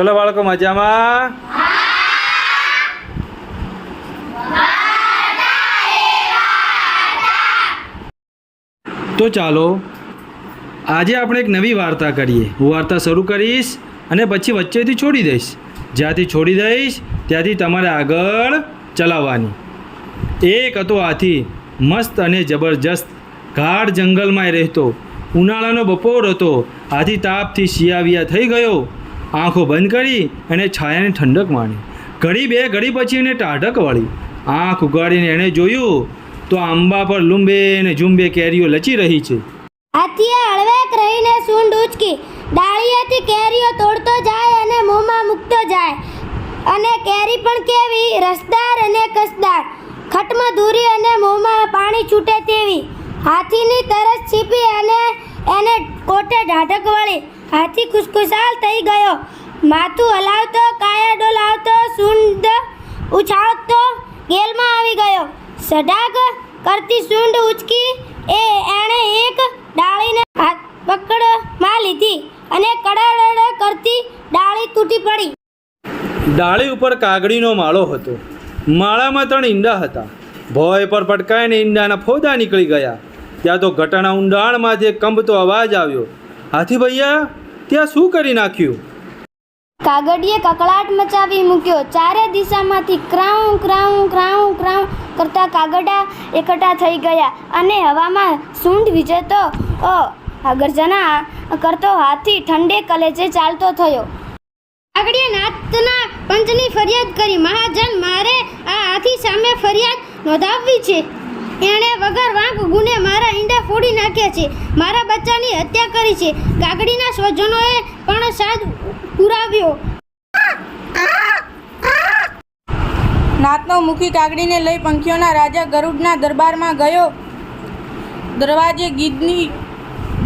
ચલો બાળકો મજામાં? તો ચાલો, આજે આપણે એક નવી વાર્તા કરીએ. હું વાર્તા શરૂ કરીશ અને પછી વચ્ચેથી છોડી દઈશ. જ્યાંથી છોડી દઈશ, ત્યાંથી તમારે આગળ ચલાવવાની. એક હતો હાથી મસ્ત અને જબરજસ્ત. ગાઢ જંગલમાં રહેતો. ઉનાળાનો બપોર હતો. હાથી તાપથી શિયાવિયા થઈ ગયો. આંખો બંધ કરી અને છાયાની ઠંડક માણી. ઘડી બે ઘડી પછી એને ટાઢક વળી. આંખ ઉગાડીને એણે જોયું તો આંબા પર લુંબે ને ઝુંબે કેરીઓ લચી રહી છે. હાથીએ હળવેક રહીને સૂંઢ ઉચકી. ડાળીએથી કેરીઓ તોડતો જાય અને મોંમાં મૂકતો જાય. અને કેરી પણ કેવી, રસદાર અને કસદાર. ખટમાં ધૂરી અને મોંમાં પાણી છૂટે તેવી. હાથીની તરસ છીપી અને એને કોટે ઢાઢક વળી. હાથી ખુશખુશાલ થઈ ગયો. માથું હલાવતો, કાયા ડોલાવતો સૂંડ ઉછાળતો ગેલમાં આવી ગયો. સડાક કરતી સૂંડ ઉચકી, એ એણે એક ડાળીને હાથ પકડમાં લીધી અને કડાડ કરતી ડાળી તૂટી પડી. ડાળી ઉપર કાગડીનો માળો હતો. માળામાં ત્રણ ઈંડા હતા. ભોય પર પટકાઈને ઈંડાના ફોદા નીકળી ગયા. ત્યાં તો ઘટાના ઊંડાણમાંથી કંબતો અવાજ આવ્યો. હાથી ભૈયા ત્યાં શું કરી નાખ્યું? કાગડીએ કકળાટ મચાવી મૂક્યો. ચારે દિશામાંથી ક્રાઉં ક્રાઉં ક્રાઉં ક્રાઉં કરતા કાગડા એકઠા થઈ ગયા અને હવામાં સૂંઢ વિજેતો ઓ ગર્જના કરતો હાથી ઠંડે કલેજે ચાલતો થયો. કાગડીએ નાતના પંચની ફરિયાદ કરી, મહાજન, મારે આ હાથી સામે ફરિયાદ નોંધાવવી છે. એણે વગર વાંક ગુને મારા ઈંડા ફોડી નાખ્યા છે. મારા બચ્ચાની હત્યા કરી છે. કાગડીના સ્વજનોએ પણ સાદ પુરાવ્યો નાતનો મુખી કાગડીને લઈ પંખીઓના રાજા ગરુડના દરબારમાં ગયો. દરવાજે ગીધની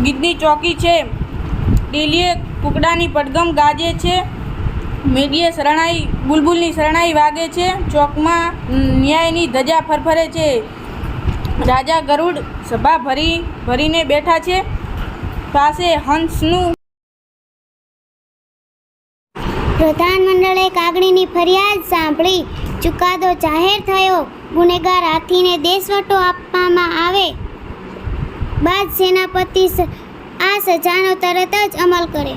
ગીધની ચોકી છે. ડેલીએ કુકડાની પડગમ ગાજે છે. મેડીએ શરણાઈ, બુલબુલની શરણાઈ વાગે છે. ચોકમાં ન્યાયની ધજા ફરફરે છે. રાજા ગરુડ સભા ભરી, ભરીને બેઠા છે. પાસે હંસનું પ્રધાનમંડળે કાગડીની ફરિયાદ સાંભળી, ચુકાદો જાહેર થયો. ગુનેગાર હાથીને દેશવટો આપવામાં આવે. બાદ સેનાપતિ આ સજાનો તરત જ અમલ કરે.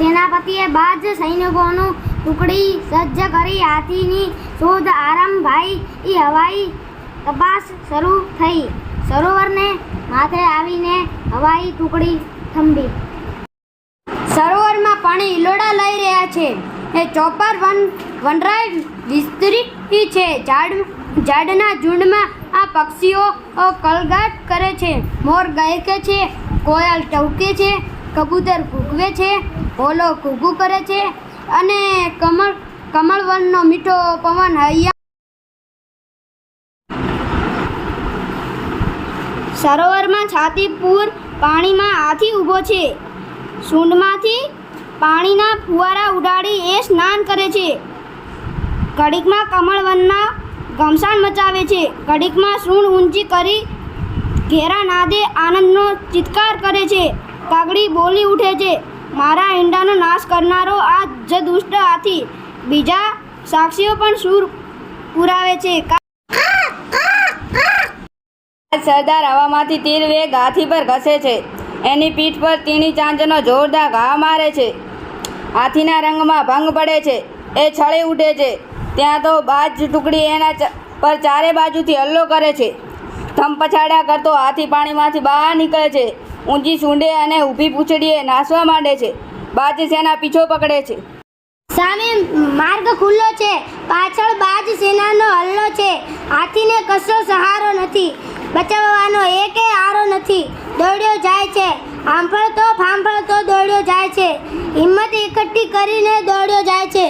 સેનાપતિએ બાદ સૈનિકોનું ટુકડી સજ્જ કરી, હાથીની શોધ આરંભાઈ એ હવાઈ તપાસ શરૂ થઈ. સરોવરને માથે આવીને હવાઈ ટુકડી થંભી. સરોવરમાં પાણી ઇલોડા લઈ રહ્યા છે. એ ચોપર વન, વનરાય વિસ્તરી છે. ઝાડ, ઝાડના ઝુંડમાં આ પક્ષીઓ કલગાટ કરે છે. મોર ગાયકે છે, કોયલ ટવકે છે, કબૂતર કૂકવે છે, હોલો કૂકુ કરે છે અને કમળ, કમળવનનો મીઠો પવન હૈયા સરોવરમાં છાતીપુર પાણીમાં હાથી ઊભો છે. સૂંઢમાંથી પાણીના ફુવારા ઉડાડી એ સ્નાન કરે છે. ઘડીકમાં કમળવનના ઘમસાણ મચાવે છે. ઘડીકમાં સૂંઢ ઊંચી કરી ઘેરા નાદે આનંદનો ચિત્કાર કરે છે. કાગડી બોલી ઉઠે છે, મારા ઈંડાનો નાશ કરનારો આ જ દુષ્ટ હાથી. બીજા સાક્ષીઓ પણ સૂર પુરાવે છે. સરદાર હવામાંથી તીર વેગ હાથી પર ઘસે છે. એની પીઠ પર તીણી ચાંચનો જોરદાર ઘા મારે છે. હાથીના રંગમાં ભંગ પડે છે. એ છળી ઉઠે છે. ત્યાં તો બાજ ટુકડી એના પર ચારે બાજુથી હલ્લો કરે છે. થંપછાડા કરતો હાથી પાણીમાંથી બહાર નીકળે છે. ઊંચી સૂંઢે અને ઊભી પૂંછડીએ નાસવા માંડે છે. બાજ સેના પીછો પકડે છે. સામે માર્ગ ખુલ્લો છે. પાછળ બાજ સેનાનો હલ્લો છે. હાથીને કશો સહારો નથી. બચાવવાનો એકે આરો નથી. દોડ્યો જાય છે. હાંફળતો ફાંફળતો દોડ્યો જાય છે. હિંમત એકઠી કરીને દોડ્યો જાય છે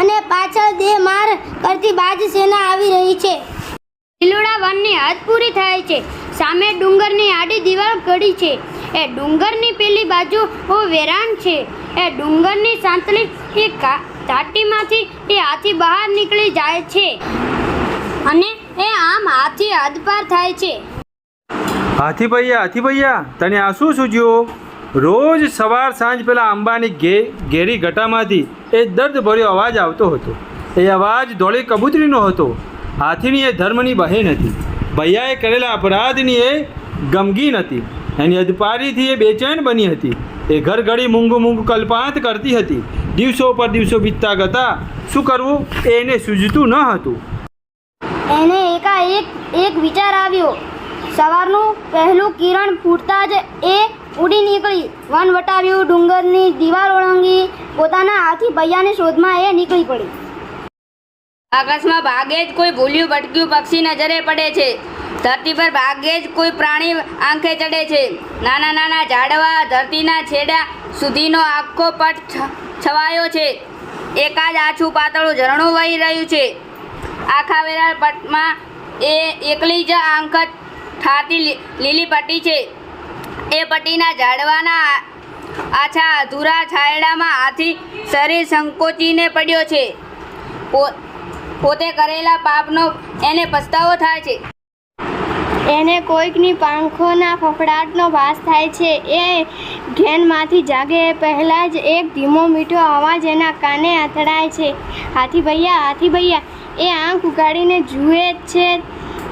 અને પાછળ દે માર કરતી બાજ સેના આવી રહી છે. લીલોડા વનની હદ પૂરી થાય છે. સામે ડુંગરની આડી દિવાલ ઘડી છે. એ ડુંગરની પેલી બાજુ બહુ વેરાન છે. એ ડુંગરની સાંતળી એ ઘાટીમાંથી એ હાથી બહાર નીકળી જાય છે. અને એ આમ હાથી હદપાર થાય છે. હાથી ભૈયા હાથી ભૈયા, તને આ શું સૂજ્યું રોજ સવાર સાંજ પેલા આંબાની ઘે, ઘેરી ઘટામાંથી એ દર્દભર્યો અવાજ આવતો હતો. એ અવાજ ધોળી કબૂતરીનો હતો. હાથીની એ ધર્મની બહેન હતી. ભૈયાએ કરેલા અપરાધની એ ગમગીન હતી. એની અધપારીથી એ બેચેન બની હતી. એ ઘર ઘડી મૂંગું મૂંગું કલ્પાંત કરતી હતી. દિવસો પર દિવસો વીતતા ગતા શું કરવું? એને સૂઝતું ન હતું. એને એકાએક એક વિચાર આવ્યો. સવારનું પહેલું કિરણ ફૂટતા જ એ ઉડી નીકળી. વન વટાવ્યું ડુંગરની દિવાલ ઓળંગી. પોતાના હાથી ભૈયાની શોધમાં એ નીકળી પડી. આકાશમાં ભાગે જ કોઈ ભૂલ્યું ભટક્યું પક્ષી નજરે પડે છે. ધરતી પર ભાગે જ કોઈ પ્રાણી આંખે ચડે છે. નાના નાના ઝાડવા ધરતીના છેડા સુધીનો આખો પટ છવાયો છે. એકાદ આછું પાતળું ઝરણું વહી રહ્યું છે. આખા વેરાળ પટમાં એ એકલી જ આંખ થાતી લીલી પટ્ટી છે. એ પટ્ટીના ઝાડવાના આછા અધૂરા છાયડામાં હાથી શરીર સંકોચીને પડ્યો છે. પોતે કરેલા પાપનો એને પસ્તાવો થાય છે. એને કોઈકની પાંખોના ફફડાટનો ભાસ થાય છે. એ ઘેનમાંથી જાગે. પહેલાં જ એક ધીમો મીઠો અવાજ એના કાને અથડાય છે. હાથી ભૈયા હાથી ભૈયા, એ આંખ ઉગાડીને જુએ જ છે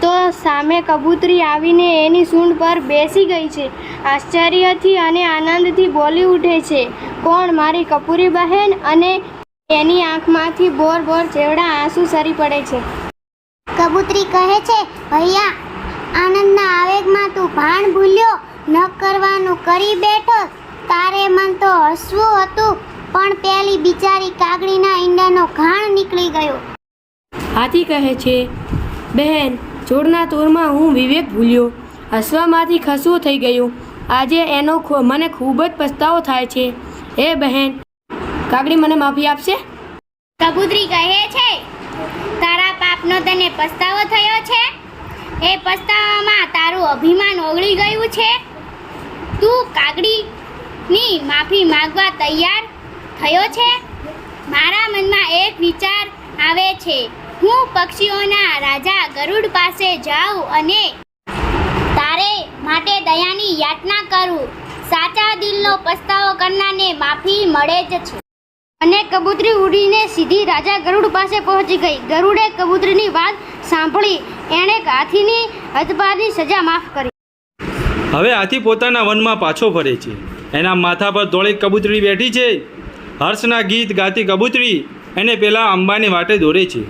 તો સામે કબૂતરી આવીને એની સૂંઢ પર બેસી ગઈ છે. આશ્ચર્યથી અને આનંદથી બોલી ઉઠે છે. કોણ મારી કપૂરી બહેન? અને એની આંખમાંથી બોર બોર જેવડા આંસુ સરી પડે છે. કબૂતરી કહે છે, ભૈયા આનંદના આવેગમાં તું ભાણ ભૂલ્યો ન કરવાનું કરી બેઠો. તારે મન તો હસવું હતું પણ પેલી બિચારી કાગડીના ઈંડાનો ઘાણ નીકળી ગયો. હાથી કહે છે બહેન જોડના તોરમાં હું વિવેક ભૂલ્યો. હસવામાંથી ખસવું થઈ ગયું. આજે એનો મને ખૂબ જ પસ્તાવો થાય છે. હે બહેન કાગડી મને માફી આપશે? કબૂતરી કહે છે તારા પાપનો તને પસ્તાવો થયો છે? એ પસ્તાવામાં તારું અભિમાન ઓગળી ગયું છે? તું કાગડીની માફી માંગવા તૈયાર થયો છે? મારા મનમાં એક વિચાર આવે છે. હું પક્ષીઓના રાજા ગરુડ પાસે જાઉં અને તારે માટે દયાની યાચના કરું. સાચા દિલનો પસ્તાવો કરનારને માફી મળે જ છે. અને કબૂતરી ઉડીને સીધી રાજા ગરુડ પાસે પહોંચી ગઈ. ગરુડે કબૂતરીની વાત સાંભળી એણે હાથીની હદપારની સજા માફ કરી. હવે હાથી પોતાના વનમાં પાછો ફરે છે. એના માથા પર ધોળી કબૂતરી બેઠી છે. હર્ષના ગીત ગાતી કબૂતરી એને પેલા આંબાની વાટે દોરે છે.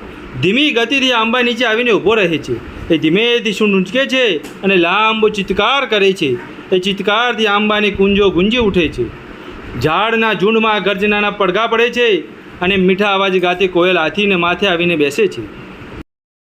ધીમી ગતિથી આંબા નીચે આવીને ઊભો રહે છે. એ ધીમેથી શું ઊંચકે છે અને લાંબો ચિત્કાર કરે છે. એ ચિત્કારથી આંબાની કુંજો ગુંજી ઉઠે છે. ઝાડના ઝૂંડમાં ગર્જનાના પડઘા પડે છે અને મીઠા અવાજ ગાતી કોયલ હાથીને માથે આવીને બેસે છે.